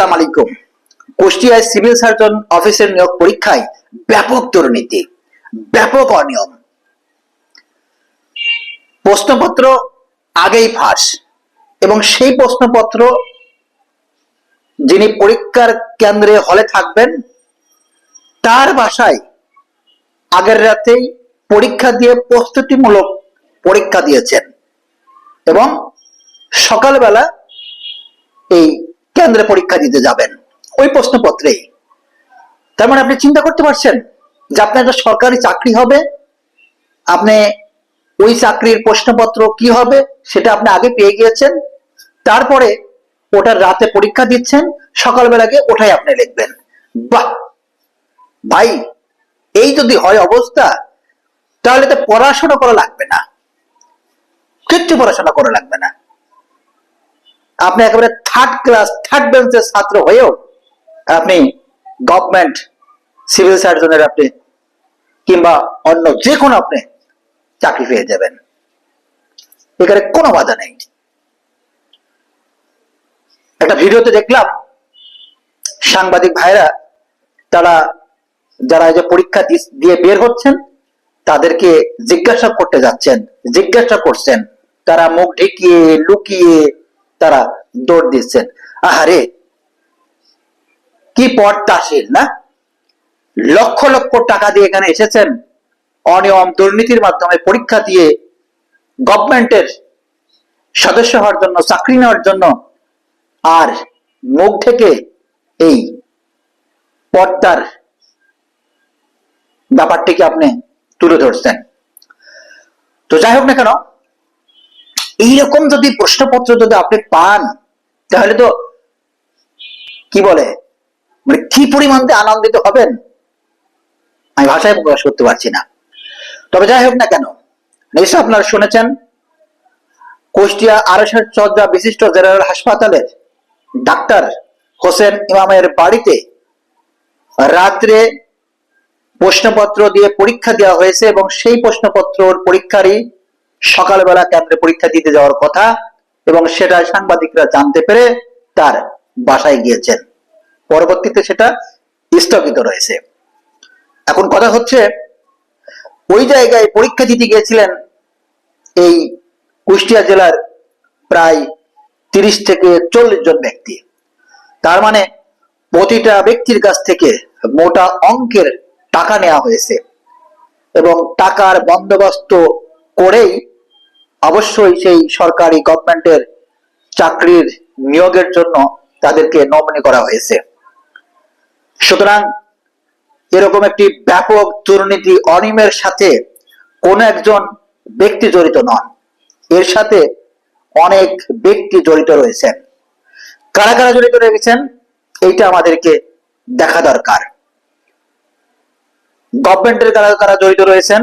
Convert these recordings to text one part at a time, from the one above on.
আসসালামু আলাইকুম। কুষ্টিয়ায় civil surgeon অফিসের নিয়োগ পরীক্ষায় ব্যাপক দুর্নীতি, ব্যাপক অনিয়ম। প্রশ্নপত্র আগেই ফাঁস এবং সেই প্রশ্নপত্র যিনি পরীক্ষার কেন্দ্রে হলে থাকবেন, তার বাসায় আগের রাতেই পরীক্ষা দিয়ে প্রস্তুতিমূলক পরীক্ষা দিয়েছেন এবং সকালবেলা এই কেন্দ্রে পরীক্ষা দিতে যাবেন। ওই প্রশ্নপত্রেই। তার মানে আপনি চিন্তা করতে পারছেন যে আপনার একটা সরকারি চাকরি হবে, আপনি ওই চাকরির প্রশ্নপত্র কি হবে সেটা আপনি আগে পেয়ে গিয়েছেন, তারপরে ওটার রাতে পরীক্ষা দিচ্ছেন, সকালবেলা গিয়ে ওটাই আপনি লিখবেন। বাহ! ভাই, এই যদি হয় অবস্থা, তাহলে তো পড়াশোনা করা লাগবে না। কিচ্ছু পড়াশোনা করা লাগবে না। আপনি একেবারে থার্ড ক্লাস থার্ড বেঞ্চের ছাত্র হয়েও আপনি গভর্নমেন্ট সিভিল সার্জনের আপনি কিংবা অন্য যে কোনো আপনি চাকরি পেয়ে যাবেন। এখানে কোনো বাধা নেই। একটা ভিডিওতে দেখলাম, সাংবাদিক ভাইরা তারা যারা এই যে পরীক্ষা দিয়ে বের হচ্ছেন, তাদেরকে জিজ্ঞাসা করতে যাচ্ছেন, জিজ্ঞাসা করছেন। তারা মুখ ঢেকিয়ে, লুকিয়ে তারা দৌড় দিচ্ছেন। আহারে, কি পর্দাশীল না? লক্ষ লক্ষ টাকা দিয়ে এখানে এসেছেন। অনিয়ম দুর্নীতির মাধ্যমে পরীক্ষা দিয়ে গভর্নমেন্টের সদস্য হওয়ার জন্য, চাকরি নেওয়ার জন্য, আর মুখ থেকে এই পর্দার ব্যাপারটিকে আপনি তুলে ধরছেন। তো যাই হোক না কেন এইরকম যদি প্রশ্নপত্র যদি আপনি পান, তাহলে তো, কি বলে মানে কি পরিমাণ আনন্দিত হবেন? আমি ভাষায় প্রকাশ করতে পারছি না। তবে যাই হোক না কেন, নিশ্চয় আপনারা শুনেছেন, কুষ্টিয়া আরশের চর্যা বিশিষ্ট জেনারেল হাসপাতালের ডাক্তার হোসেন ইমামের বাড়িতে রাত্রে প্রশ্নপত্র দিয়ে পরীক্ষা দেওয়া হয়েছে এবং সেই প্রশ্নপত্র পরীক্ষারই সকালবেলা কেন্দ্রে পরীক্ষা দিতে যাওয়ার কথা এবং সেটা সাংবাদিকরা জানতে পেরে তার বাসায় গিয়েছেন। পরবর্তীতে সেটা স্থগিত রয়েছে। এখন কথা হচ্ছে, ওই জায়গায় পরীক্ষা দিতে গিয়েছিলেন এই কুষ্টিয়া জেলার প্রায় তিরিশ থেকে চল্লিশ জন ব্যক্তি। তার মানে প্রতিটা ব্যক্তির কাছ থেকে মোটা অঙ্কের টাকা নেওয়া হয়েছে। এবং টাকার বন্দোবস্ত করেই অবশ্যই সেই সরকারি গভর্নমেন্টের চাকরির নিয়োগের জন্য তাদেরকে নমিনি করা হয়েছে। সুতরাং এরকম একটি ব্যাপক দুর্নীতি অনিমের সাথে কোন একজন ব্যক্তি জড়িত নন। এর সাথে অনেক ব্যক্তি জড়িত রয়েছেন। কারা কারা জড়িত রয়েছেন, এইটা আমাদেরকে দেখা দরকার। গভর্নমেন্টের কারা কারা জড়িত রয়েছেন,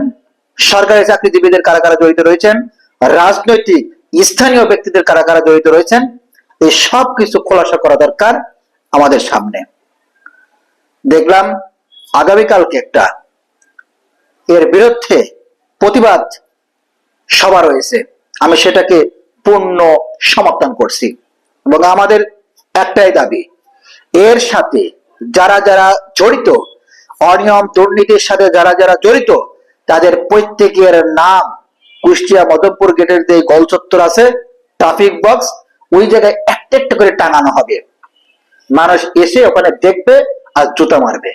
সরকারি চাকরিজীবীদের কারা কারা জড়িত রয়েছেন রাজনৈতিক, স্থানীয় ব্যক্তিদের কারা কারা জড়িত রয়েছেন, এই সব কিছু খোলাসা করা দরকার আমাদের সামনে। দেখলাম আগামীকালকে একটা এর বিরুদ্ধে প্রতিবাদ সভা রয়েছে। আমি সেটাকে পূর্ণ সমর্থন করছি। এবং আমাদের একটাই দাবি, এর সাথে যারা যারা জড়িত, অনিয়ম দুর্নীতির সাথে যারা যারা জড়িত, তাদের প্রত্যেকের নাম কুষ্টিয়া মদনপুর গেটের যে গোল চত্বর আছে ট্রাফিক বক্স ওই জায়গায় একটা একটা করে টাঙানো হবে। মানুষ এসে ওখানে দেখবে আর জুতা মারবে।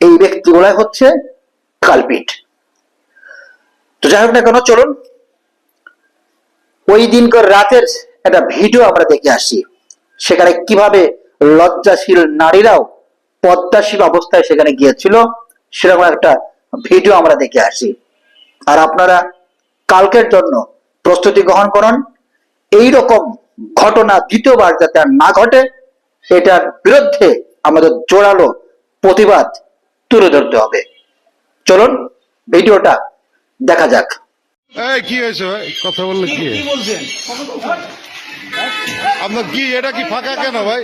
এই ব্যক্তিগুলাই হচ্ছে কালপিট। তো যাই হোক না কেন, চলুন। ওই দিনকার রাতের একটা ভিডিও আমরা দেখে আসি। সেখানে কীভাবে লজ্জাশীল নারীরাও পদ্মাশীল অবস্থায় সেখানে গিয়েছিল, সেরকম একটা ভিডিও আমরা দেখে আসি। আর আপনারা কালকের জন্য প্রস্তুতি গ্রহণ করুন। এই রকম ঘটনা দ্বিতীয়বার যাতে আর না ঘটে এটার বিরুদ্ধে আমাদের জোরালো প্রতিবাদ তুলে ধরতে হবে। চলুন ভিডিওটা দেখা যাক। এই কি হয়েছে ভাই? কথা বললে কি? কি আপনার কি এটা কি ফাঁকা কেন ভাই?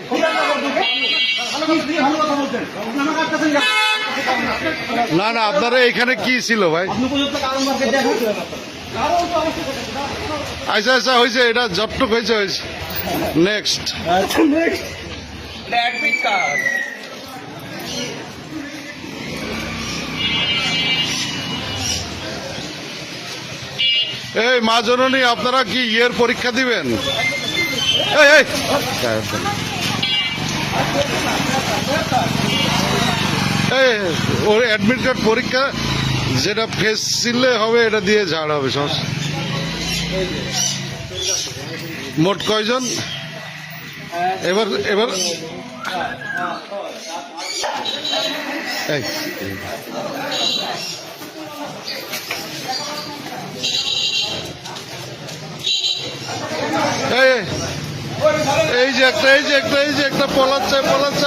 না না আপনারা এখানে কি ছিল ভাই? আচ্ছা আচ্ছা হয়েছে, এটা যতটুক হয়েছে হয়েছে। নেক্সট এই, মা জননী, আপনারা কি ইয়ের পরীক্ষা দিবেন? এই ওর অ্যাডমিট কার্ড পরীক্ষা যেটা ফেস সিললে হবে, এটা দিয়ে ঝাড় হবে সমস্যা মোট কয়জন? এবার এবার। এই। যে একটা, এই যে একটা, এই যে একটা, পলাচ্ছে পলাচ্ছে